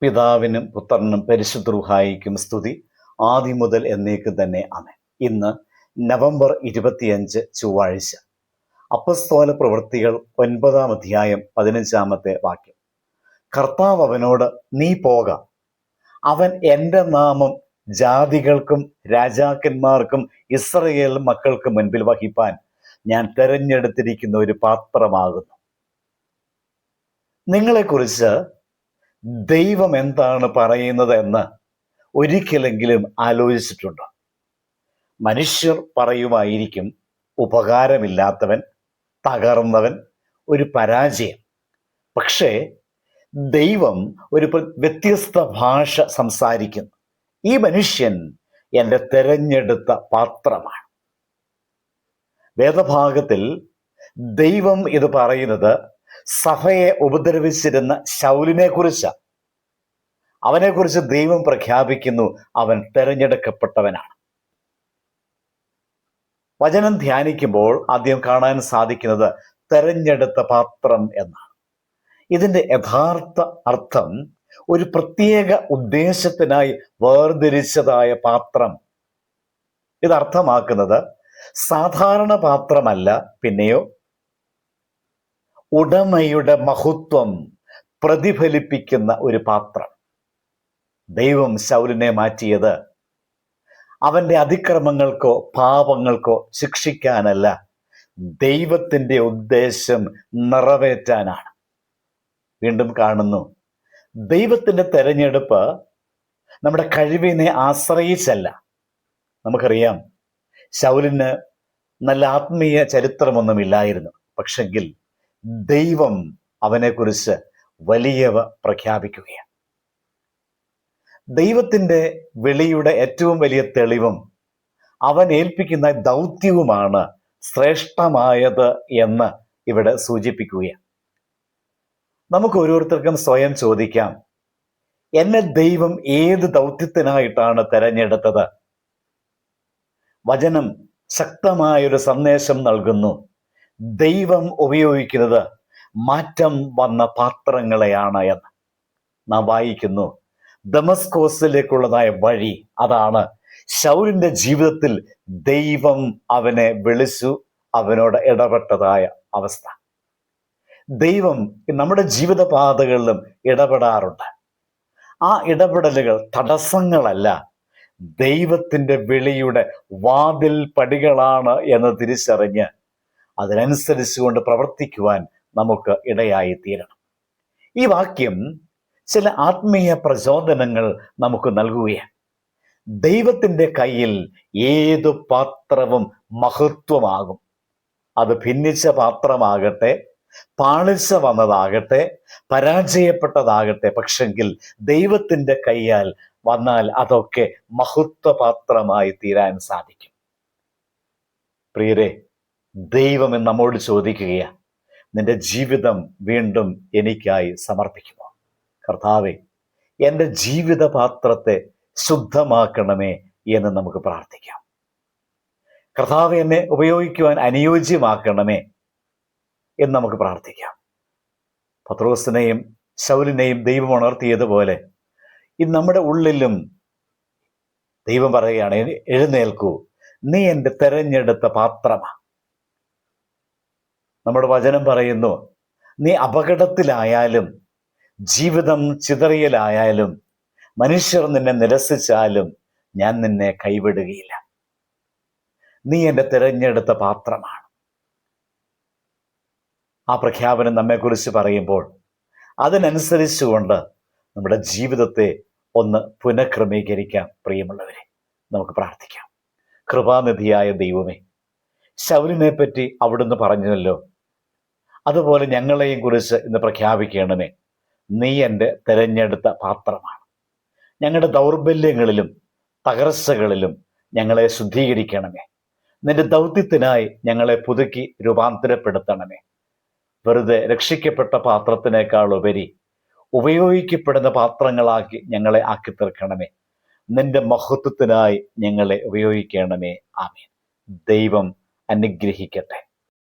പിതാവിനും പുത്രനും പരിശുദ്ധ സ്തുതി. ആദ്യം മുതൽ എന്നേക്കും തന്നെ ആമേൻ. ഇന്ന് നവംബർ ഇരുപത്തിയഞ്ച് ചൊവ്വാഴ്ച. അപ്പസ്തോല പ്രവൃത്തികൾ ഒൻപതാം അധ്യായം പതിനഞ്ചാമത്തെ വാക്യം. കർത്താവ് അവനോട് നീ പോക. അവൻ എന്റെ നാമം ജാതികൾക്കും രാജാക്കന്മാർക്കും ഇസ്രയേൽ മക്കൾക്ക് മുൻപിൽ വഹിപ്പാൻ ഞാൻ തെരഞ്ഞെടുത്തിരിക്കുന്ന ഒരു പാത്രമാകുന്നു. നിങ്ങളെക്കുറിച്ച് ദൈവം എന്താണ് പറയുന്നത് എന്ന് ഒരിക്കലെങ്കിലും ആലോചിച്ചിട്ടുണ്ടോ? മനുഷ്യർ പറയുമായിരിക്കും ഉപകാരമില്ലാത്തവൻ തകർന്നവൻ ഒരു പരാജയം. പക്ഷേ ദൈവം ഒരു വ്യത്യസ്ത ഭാഷ സംസാരിക്കുന്നു. ഈ മനുഷ്യൻ എന്റെ തെരഞ്ഞെടുത്ത പാത്രമാണ്. വേദഭാഗത്തിൽ ദൈവം ഇത് പറയുന്നത് സഭയെ ഉപദ്രവിച്ചിരുന്ന ശൗലിനെ കുറിച്ചാണ് അവനെക്കുറിച്ച് ദൈവം പ്രഖ്യാപിക്കുന്നു അവൻ തെരഞ്ഞെടുക്കപ്പെട്ടവനാണ്. വചനം ധ്യാനിക്കുമ്പോൾ ആദ്യം കാണാൻ സാധിക്കുന്നത് തെരഞ്ഞെടുത്ത പാത്രം എന്നാണ്. ഇതിന്റെ യഥാർത്ഥ അർത്ഥം ഒരു പ്രത്യേക ഉദ്ദേശത്തിനായി വേർതിരിച്ചതായ പാത്രം. ഇത് അർത്ഥമാക്കുന്നത് സാധാരണ പാത്രമല്ല പിന്നെയോ ഉടമയുടെ മഹത്വം പ്രതിഫലിപ്പിക്കുന്ന ഒരു പാത്രം. ദൈവം ശൗലിനെ മാറ്റിയത് അവന്റെ അതിക്രമങ്ങൾക്കോ പാപങ്ങൾക്കോ ശിക്ഷിക്കാനല്ല. ദൈവത്തിന്റെ ഉദ്ദേശം നിറവേറ്റാനാണ്. വീണ്ടും കാണുന്നു ദൈവത്തിന്റെ തെരഞ്ഞെടുപ്പ് നമ്മുടെ കഴിവിനെ ആശ്രയിച്ചല്ല. നമുക്കറിയാം ശൗലിന് നല്ല ആത്മീയ ചരിത്രമൊന്നുമില്ലായിരുന്നു. പക്ഷെങ്കിൽ ദൈവം അവനെക്കുറിച്ച് വലിയവ പ്രഖ്യാപിക്കുകയാണ്. ദൈവത്തിന്റെ വിളിയുടെ ഏറ്റവും വലിയ തെളിവും അവൻ ഏൽപ്പിക്കുന്ന ദൗത്യവുമാണ് ശ്രേഷ്ഠമായത് എന്ന് ഇവിടെ സൂചിപ്പിക്കുകയാണ്. നമുക്ക് ഓരോരുത്തർക്കും സ്വയം ചോദിക്കാം എന്നെ ദൈവം ഏത് ദൗത്യത്തിനായിട്ടാണ് തെരഞ്ഞെടുത്തത്? വചനം ശക്തമായൊരു സന്ദേശം നൽകുന്നു. ദൈവം ഉപയോഗിക്കുന്നത് മാറ്റം വന്ന പാത്രങ്ങളെയാണ് എന്ന്. നാം വായിക്കുന്നു ദമസ്കോസിലേക്കുള്ളതായ വഴി അതാണ്. ശൗരിന്റെ ജീവിതത്തിൽ ദൈവം അവനെ വിളിച്ചു അവനോട് ഇടപെട്ടതായ അവസ്ഥ. ദൈവം നമ്മുടെ ജീവിതപാതകളിലും ഇടപെടാറുണ്ട്. ആ ഇടപെടലുകൾ തടസ്സങ്ങളല്ല ദൈവത്തിന്റെ വിളിയുടെ വാതിൽ പടികളാണ് എന്ന് തിരിച്ചറിഞ്ഞ് അതിനനുസരിച്ചുകൊണ്ട് പ്രവർത്തിക്കുവാൻ നമുക്ക് ഇടയായി തീരണം ഈ വാക്യം ചില ആത്മീയ പ്രചോദനങ്ങൾ നമുക്ക് നൽകുകയാണ്. ദൈവത്തിന്റെ കയ്യിൽ ഏതു പാത്രവും മഹത്വമാകും. അത് ഭിന്നിച്ച പാത്രമാകട്ടെ പാളിച്ച വന്നതാകട്ടെ പരാജയപ്പെട്ടതാകട്ടെ പക്ഷെങ്കിൽ ദൈവത്തിന്റെ കൈയാൽ വന്നാൽ അതൊക്കെ മഹത്വപാത്രമായി തീരാൻ സാധിക്കും. പ്രിയരെ ദൈവം നമ്മോട് ചോദിക്കുകയാണ് നിന്റെ ജീവിതം വീണ്ടും എനിക്കായി സമർപ്പിക്കുമോ? കർത്താവെ എന്റെ ജീവിത പാത്രത്തെ ശുദ്ധമാക്കണമേ എന്ന് നമുക്ക് പ്രാർത്ഥിക്കാം. കർത്താവ് എന്നെ ഉപയോഗിക്കുവാൻ അനുയോജ്യമാക്കണമേ എന്ന് നമുക്ക് പ്രാർത്ഥിക്കാം. പത്രോസിനെയും ശൗലിനെയും ദൈവം ഉണർത്തിയതുപോലെ ഇന്ന് നമ്മുടെ ഉള്ളിലും ദൈവം പറയുകയാണ് എഴുന്നേൽക്കൂ. നീ എന്റെ തെരഞ്ഞെടുത്ത പാത്രമാ. നമ്മുടെ വചനം പറയുന്നു നീ അപകടത്തിലായാലും ജീവിതം ചിതറിയലായാലും മനുഷ്യർ നിന്നെ നിരസിച്ചാലും ഞാൻ നിന്നെ കൈവിടുകയില്ല. നീ എന്റെ തിരഞ്ഞെടുത്ത പാത്രമാണ്. ആ പ്രഖ്യാപനം നമ്മെക്കുറിച്ച് പറയുമ്പോൾ അതിനനുസരിച്ചുകൊണ്ട് നമ്മുടെ ജീവിതത്തെ ഒന്ന് പുനഃക്രമീകരിക്കാം പ്രിയമുള്ളവരെ. നമുക്ക് പ്രാർത്ഥിക്കാം. കൃപാനിധിയായ ദൈവമേ ശൗലിനെ പറ്റി അവിടുന്ന് പറഞ്ഞല്ലോ അതുപോലെ ഞങ്ങളെയും കുറിച്ച് ഇന്ന് പ്രഖ്യാപിക്കണമേ നീ എന്റെ തിരഞ്ഞെടുത്ത പാത്രമാണ്. ഞങ്ങളുടെ ദൗർബല്യങ്ങളിലും തകർച്ചകളിലും ഞങ്ങളെ ശുദ്ധീകരിക്കണമേ. നിന്റെ ദൗത്യത്തിനായി ഞങ്ങളെ പുതുക്കി രൂപാന്തരപ്പെടുത്തണമേ. വെറുതെ രക്ഷിക്കപ്പെട്ട പാത്രത്തിനേക്കാൾ ഉപരി ഉപയോഗിക്കപ്പെടുന്ന പാത്രങ്ങളാക്കി ഞങ്ങളെ ആക്കി തീർക്കണമേ നിന്റെ മഹത്വത്തിനായി ഞങ്ങളെ ഉപയോഗിക്കണമേ. ആമീൻ. ദൈവം അനുഗ്രഹിക്കട്ടെ.